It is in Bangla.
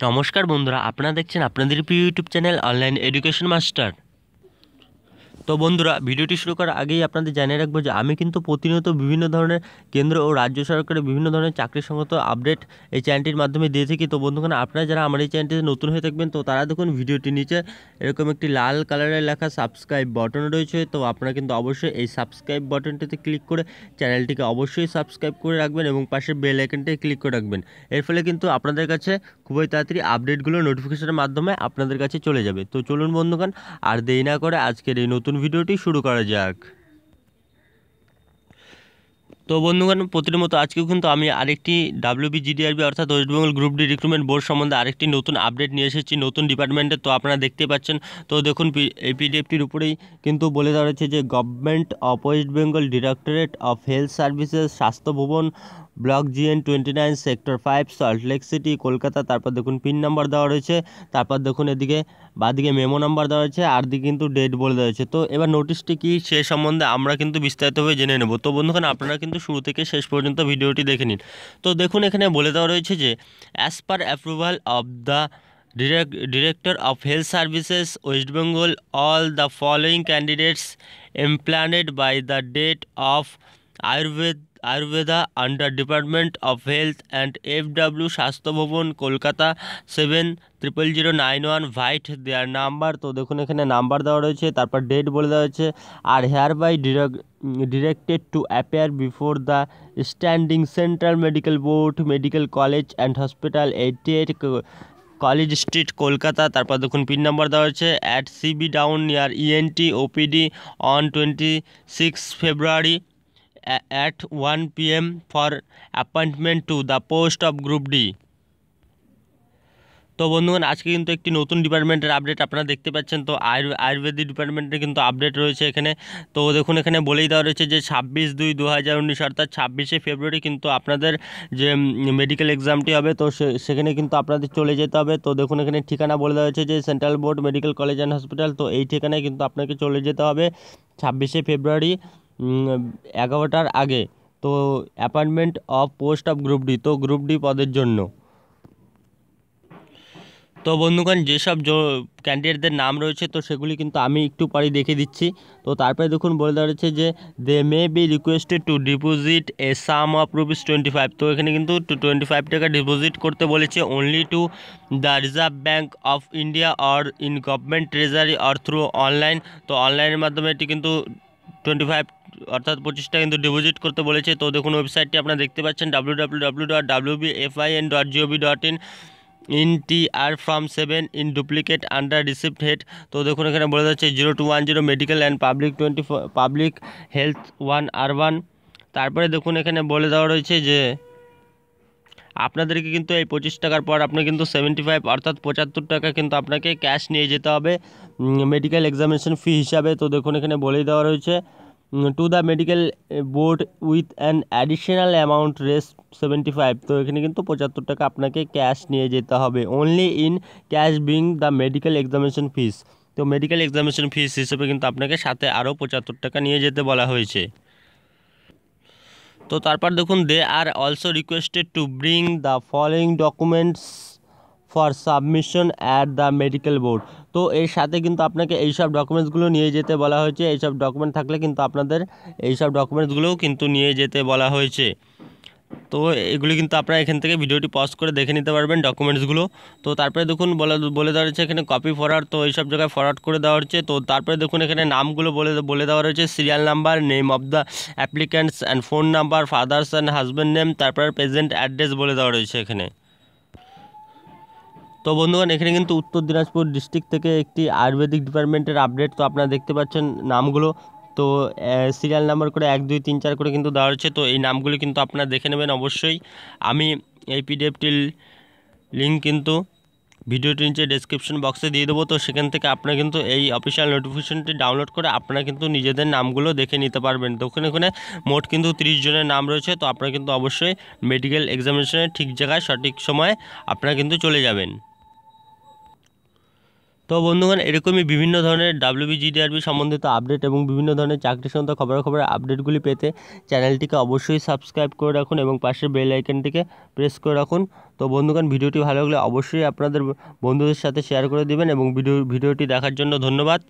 নমস্কার বন্ধুরা আপনারা দেখছেন আপনাদের প্রিয় YouTube channel online education master তো বন্ধুরা, ভিডিওটি শুরু করার আগেই আপনাদের জানিয়ে রাখব যে আমি কিন্তু প্রতিনিয়ত বিভিন্ন ধরনের কেন্দ্র ও রাজ্য সরকারের বিভিন্ন ধরনের চাকরি সংক্রান্ত আপডেট এই চ্যানেলটির মাধ্যমে দিয়ে থাকি। তো বন্ধুগণ, আপনারা যারা আমার এই চ্যানেলটিতে নতুন হয়ে থাকবেন, তো তারা দেখুন ভিডিওটি নিচে এরকম একটি লাল কালারের লেখা সাবস্ক্রাইব বাটন রয়েছে। তো আপনারা কিন্তু অবশ্যই এই সাবস্ক্রাইব বাটনটিতে ক্লিক করে চ্যানেলটিকে অবশ্যই সাবস্ক্রাইব করে রাখবেন এবং পাশে বেল আইকনটায় ক্লিক করে রাখবেন। এর ফলে কিন্তু আপনাদের কাছে খুবই তাড়াতাড়ি আপডেটগুলো, নোটিফিকেশনের মাধ্যমে আপনাদের কাছে চলে যাবে। তো চলুন বন্ধুগণ, আর দেরি না করে আজকের এই নতুন ভিডিওটি শুরু করা যাক। তো বন্ধুগণ, প্রতিটি মতো আজকেও কিন্তু আমি আরেকটি ডাব্লিউবি জিডিআরবি অর্থাৎ West Bengal group D recruitment board সম্বন্ধে আরেকটি নতুন আপডেট নিয়ে এসেছি, নতুন ডিপার্টমেন্টে তো আপনারা দেখতে পাচ্ছেন। তো দেখুন এই পিডিএফটির উপরেই কিন্তু বলে দেওয়া রয়েছে যে government of West Bengal directorate of health services স্বাস্থ্য ভবন block GN twenty nine, sector five Saltlake city, Kolkata, তারপর দেখুন পিন নাম্বার দেওয়া রয়েছে, তারপর দেখুন এদিকে বাদিকে মেমো নাম্বার দেওয়া রয়েছে, আর দিকে কিন্তু ডেট বলে দেওয়া হয়েছে তো এবার নোটিশটি কি সে সম্বন্ধে আমরা কিন্তু বিস্তারিতভাবে জেনে নেব। তো বন্ধুখান আপনারা কিন্তু শুরু থেকে শেষ পর্যন্ত ভিডিওটি দেখে নিন। তো দেখুন এখানে বলে দেওয়া রয়েছে যে as per approval of the director of health services West Bengal all the following candidates empanelled by the date of Ayurveda, Ayurveda under department of health and F W স্বাস্থ্য ভবন, Kolkata seven triple zero nine one vide their number তো দেখুন এখানে নাম্বার দেওয়া রয়েছে, তারপর ডেট বলে দেওয়া হয়েছে আর hereby directed to appear before the standing central medical board medical college and hospital eighty eight college street Kolkata, তারপর দেখুন পিন নাম্বার দেওয়া হয়েছে at CB down near ENT OPD on twenty six February at 1 pm for appointment to the post of group D. তো বন্ধুগণ, আজকে কিন্তু একটি নতুন ডিপার্টমেন্টের আপডেট আপনারা দেখতে পাচ্ছেন। তো আয়ুর্বেদিক ডিপার্টমেন্টের কিন্তু আপডেট রয়েছে এখানে। তো দেখুন, এখানে বলেই দেওয়া রয়েছে যে ছাব্বিশ দুই দু হাজার উনিশ, অর্থাৎ ছাব্বিশে ফেব্রুয়ারি কিন্তু আপনাদের যে মেডিকেল এক্সামটি হবে, তো সেখানে কিন্তু আপনাদের চলে যেতে হবে। তো দেখুন, এখানে ঠিকানা বলে দেওয়া হয়েছে যে central board medical college and hospital তো এই ঠিকানায় কিন্তু আপনাকে চলে যেতে হবে ছাব্বিশে ফেব্রুয়ারি। এগারোটার আগে। তো appointment of post of group D তো গ্রুপ ডি পদের জন্য। তো বন্ধুগণ, যেসব ক্যান্ডিডেটদের নাম রয়েছে, তো সেগুলি কিন্তু আমি একটু পরেই দেখে দিচ্ছি। তো তারপরে দেখুন, বলে দেওয়া রয়েছে যে they may be requested to deposit a sum of rupees twenty five তো এখানে কিন্তু টোয়েন্টি ফাইভ টাকা ডিপোজিট করতে বলেছে only to the reserve bank of India or in government treasury or through online তো অনলাইনের মাধ্যমে এটি কিন্তু টোয়েন্টি ফাইভ অর্থাৎ পঁচিশটা কিন্তু ডিপোজিট করতে বলেছে। তো দেখুন ওয়েবসাইটটি আপনারা দেখতে পাচ্ছেন W W W dot W B F I N dot GOV dot in in T R form seven in duplicate under receipt head তো দেখুন, এখানে বলে যাচ্ছে zero two one zero medical and public twenty public health one R one তারপরে দেখুন, এখানে বলে দেওয়া রয়েছে যে আপনাদেরকে কিন্তু এই পঁচিশ টাকার পর আপনি কিন্তু সেভেন্টি ফাইভ অর্থাৎ পঁচাত্তর টাকা কিন্তু আপনাকে ক্যাশ নিয়ে যেতে হবে মেডিকেল এক্সামিনেশন ফি হিসাবে। তো দেখুন, এখানে বলেই দেওয়া রয়েছে to the medical board with an additional amount Rs seventy five তো এখানে কিন্তু পঁচাত্তর টাকা আপনাকে ক্যাশ নিয়ে যেতে হবে। Only in cash being the medical examination fees তো মেডিকেল এক্সামিনেশন ফিস হিসেবে কিন্তু আপনাকে সাথে আরও পঁচাত্তর টাকা নিয়ে যেতে বলা হয়েছে। তো তারপর দেখুন they are also requested to bring the following documents for submission at the medical board তো এর সাথে কিন্তু আপনাকে এইসব ডকুমেন্টসগুলো নিয়ে যেতে বলা হয়েছে। এইসব ডকুমেন্ট থাকলে কিন্তু আপনাদের এইসব ডকুমেন্টসগুলোও কিন্তু নিয়ে যেতে বলা হয়েছে। তো এগুলি কিন্তু আপনারা এখান থেকে ভিডিওটি পজ করে দেখে নিতে পারবেন ডকুমেন্টসগুলো তো তারপরে দেখুন বলে বলে দেওয়া রয়েছে এখানে কপি ফরওয়ার্ড তো এইসব জায়গায় ফরওয়ার্ড করে দেওয়া হচ্ছে। তো তারপরে দেখুন এখানে নামগুলো বলে বলে দেওয়া রয়েছে। Serial number name of the applicants and phone number father's and husband name তারপরে প্রেজেন্ট অ্যাড্রেস বলে দেওয়া রয়েছে এখানে। তো বন্ধুগণ, এখানে কিন্তু উত্তর দিনাজপুর ডিস্ট্রিক্ট থেকে একটি আয়ুর্বেদিক ডিপার্টমেন্টের আপডেট তো আপনারা দেখতে পাচ্ছেন নামগুলো। তো সিরিয়াল নাম্বার করে এক, দুই, তিন, চার করে কিন্তু দেওয়া হচ্ছে তো এই নামগুলি কিন্তু আপনারা দেখে নেবেন অবশ্যই। আমি এই পিডিএফটির লিঙ্ক কিন্তু ভিডিওটির নিচে ডেসক্রিপশন বক্সে দিয়ে দেবো। তো সেখান থেকে আপনারা কিন্তু এই অফিসিয়াল নোটিফিকেশনটি ডাউনলোড করে আপনারা কিন্তু নিজেদের নামগুলো দেখে নিতে পারবেন। তো ওখানে ওখানে মোট কিন্তু তিরিশ জনের নাম রয়েছে। তো আপনারা কিন্তু অবশ্যই মেডিকেল এক্সামিনেশনের ঠিক জায়গায় সঠিক সময়ে আপনারা কিন্তু চলে যাবেন। তো বন্ধুগণ, এরকমই বিভিন্ন ধরনের ডাব্লিউবি জিডিআরবি সম্বন্ধিত আপডেট এবং বিভিন্ন ধরনের চাকরি সংক্রান্ত খবরাখবরের আপডেটগুলি পেতে চ্যানেলটিকে অবশ্যই সাবস্ক্রাইব করে রাখুন এবং পাশের বেল আইকনটিকে প্রেস করে রাখুন। তো বন্ধুগণ, ভিডিওটি ভালো লাগলে অবশ্যই আপনাদের বন্ধুদের সাথে শেয়ার করে দেবেন এবং ভিডিও, ভিডিওটি দেখার জন্য ধন্যবাদ।